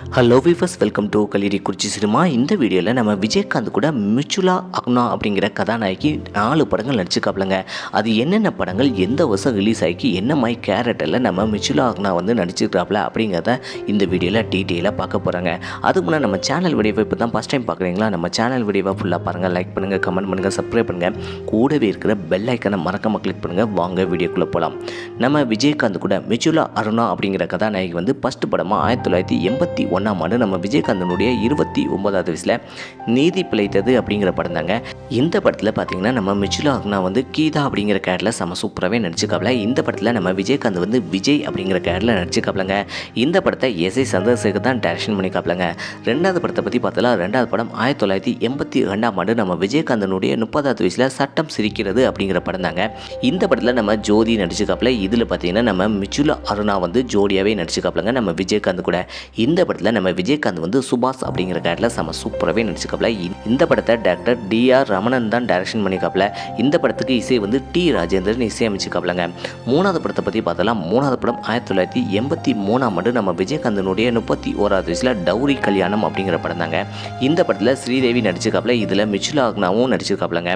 Hello viewers welcome to கலிரி குறிச்சி cinema இந்த வீடியோவில் நம்ம விஜயகாந்த் கூட மிச்சுலா அக்னா அப்படிங்கிற கதாநாயகி நாலு படங்கள் நடிச்சிருக்காப்லங்க. அது என்னென்ன படங்கள் எந்த வருஷம் ரிலீஸ் ஆகி என்ன மாதிரி கேரக்டரில் நம்ம மிச்சுலா அக்னா வந்து நடிச்சிருக்காப்ல அப்படிங்கிறத இந்த வீடியோவில் டீட்டெயிலாக பார்க்க போகிறாங்க அது முன்னாடி நம்ம சேனல் வீடியோவை இப்போ தான் ஃபஸ்ட் டைம் பார்க்குறீங்களா? நம்ம சேனல் வீடியோவை ஃபுல்லாக பாருங்கள் லைக் பண்ணுங்கள் கமெண்ட் பண்ணுங்கள் சப்ஸ்கிரைப் பண்ணுங்கள் கூடவே இருக்கிற பெல் ஐக்கனை மறக்காமல் கிளிக் பண்ணுங்கள் வாங்க வீடியோக்குள்ளே போகலாம் நம்ம விஜயகாந்த் கூட மிச்சுலா அருணா அப்படிங்கிற கதாநாயகி வந்து ஃபஸ்ட் படமாக ஆயிரத்தி தொள்ளாயிரத்தி எண்பத்தி ஒன்றாம் ஆண்டு நம்ம விஜயகாந்தனுடைய இருபத்தி ஒன்பதாவது வயசில் நீதி பிழைத்தது அப்படிங்கிற படம் தாங்க. இந்த படத்தில் பார்த்தீங்கன்னா நம்ம மிச்சுலா அக்னா வந்து கீதா அப்படிங்கிற கேரட்டில் செம சூப்பராகவே நடிச்சுக்காப்ல இந்த படத்தில் நம்ம விஜயகாந்த் வந்து விஜய் அப்படிங்கிற கேரட்டில் நடிச்சுக்காப்லங்க இந்த படத்தை எஸ் ஐ சந்திரசேகர் தான் டைரக்ஷன் பண்ணிக்காப்லங்க ரெண்டாவது படத்தை பற்றி பார்த்தாலும் ரெண்டாவது படம் ஆயிரத்தி தொள்ளாயிரத்தி எண்பத்தி ரெண்டாம் ஆண்டு நம்ம விஜயகாந்தனுடைய முப்பதாவது வயசில் சட்டம் சிரிக்கிறது அப்படிங்கிற படம் தாங்க. இந்த படத்தில் நம்ம ஜோதி நடிச்சுக்காப்ல இதில் பார்த்தீங்கன்னா நம்ம மிச்சுலா அருணா வந்து ஜோடியாகவே நடிச்சுக்காப்லங்க நம்ம விஜயகாந்த் கூட. இந்த படத்தில் நம்ம விஜயகாந்த் வந்து சுபாஷ் அப்படிங்கிற கேரட்டில் செம சூப்பராகவே நடிச்சுக்காப்ல இந்த படத்தை டேரக்டர் டிஆர் ரமணன் தான் டைரக்ஷன் பண்ணிக்காப்ல இந்த படத்துக்கு இசை வந்து டி ராஜேந்திரன் இசையமைச்சுக்காப்லங்க மூணாவது படத்தை பற்றி பார்த்தலாம் மூணாவது படம் ஆயிரத்தி தொள்ளாயிரத்தி எண்பத்தி மூணாம் ஆண்டு நம்ம விஜயகாந்தனுடைய முப்பத்தி ஓராவது வயசில் டௌரி கல்யாணம் அப்படிங்கிற படம் தாங்க. இந்த படத்தில் ஸ்ரீதேவி நடிச்சிருக்காப்ல இதில் மிச்சுலா அக்னாவும் நடிச்சிருக்காப்லங்க.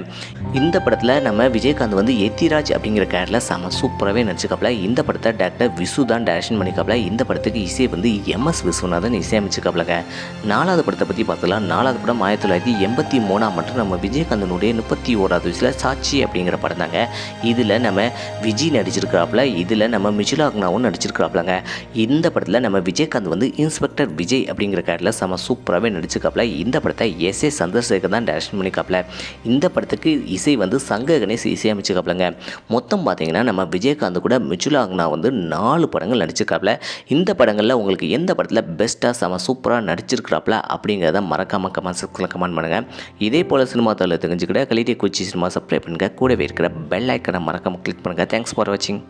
இந்த படத்தில் நம்ம விஜயகாந்த் வந்து எத்திராஜ் அப்படிங்கிற கேரட்டில் செம சூப்பராகவே நடிச்சிருக்காப்ல. இந்த படத்தை டேரக்டர் விசு தான் டைரக்ஷன் பண்ணிக்காப்புல இந்த படத்துக்கு இசை வந்து எம்எஸ் விஸ்வநாதன் இசையமைச்சிருக்காப்லங்க நாலாவது படத்தை பற்றி பார்த்தலாம் நாலாவது படம் ஆயிரத்தி தொள்ளாயிரத்தி எண்பத்தி மூணாம் மற்றும் நம்ம விஜயகாந்தனுடைய முப்பத்தி ஓராவது வயசில் சாட்சி அப்படிங்கிற படம் தாங்க. இதில் நம்ம விஜய் நடிச்சிருக்கிறாப்புல இதில் நம்ம மிச்சுலா அக்னாவும் நடிச்சிருக்கிறாப்புலங்க இந்த படத்தில் நம்ம விஜயகாந்த் வந்து இன்ஸ்பெக்டர் விஜய் அப்படிங்கிற கேட்டில் செம சூப்பராகவே நடிச்சிருக்காப்புல இந்த படத்தை எஸ் ஏ சந்திரசேகர் தான் டைரக்ஷன் பண்ணிக்காப்புல இந்த படத்துக்கு இசை வந்து சங்க கணேஷ் இசையமைச்சிருக்காப்புலங்க மொத்தம் பார்த்தீங்கன்னா நம்ம விஜயகாந்த் கூட மிச்சுலா வந்து நாலு படங்கள் நடிச்சிருக்காப்புல இந்த படங்களில் உங்களுக்கு எந்த படத்தில் பெஸ்ட் பெஸ்ட்டாக செம சூப்பராக நடிச்சிருக்கிறாப்ல அப்படிங்கிறத மறக்காம கமெண்ட் செக்ஷனில் கமெண்ட் பண்ணுங்கள் இதே போல் சினிமா தொழில் தெரிஞ்சுக்கிட்ட கலிட்டி கொச்சி சினிமா சப்ஸ்கிரைப் பண்ணுங்கள் கூடவே இருக்கிற பெல் ஐக்கனை மறக்காம கிளிக் பண்ணுங்கள் தேங்க்ஸ் ஃபார் வாட்சிங்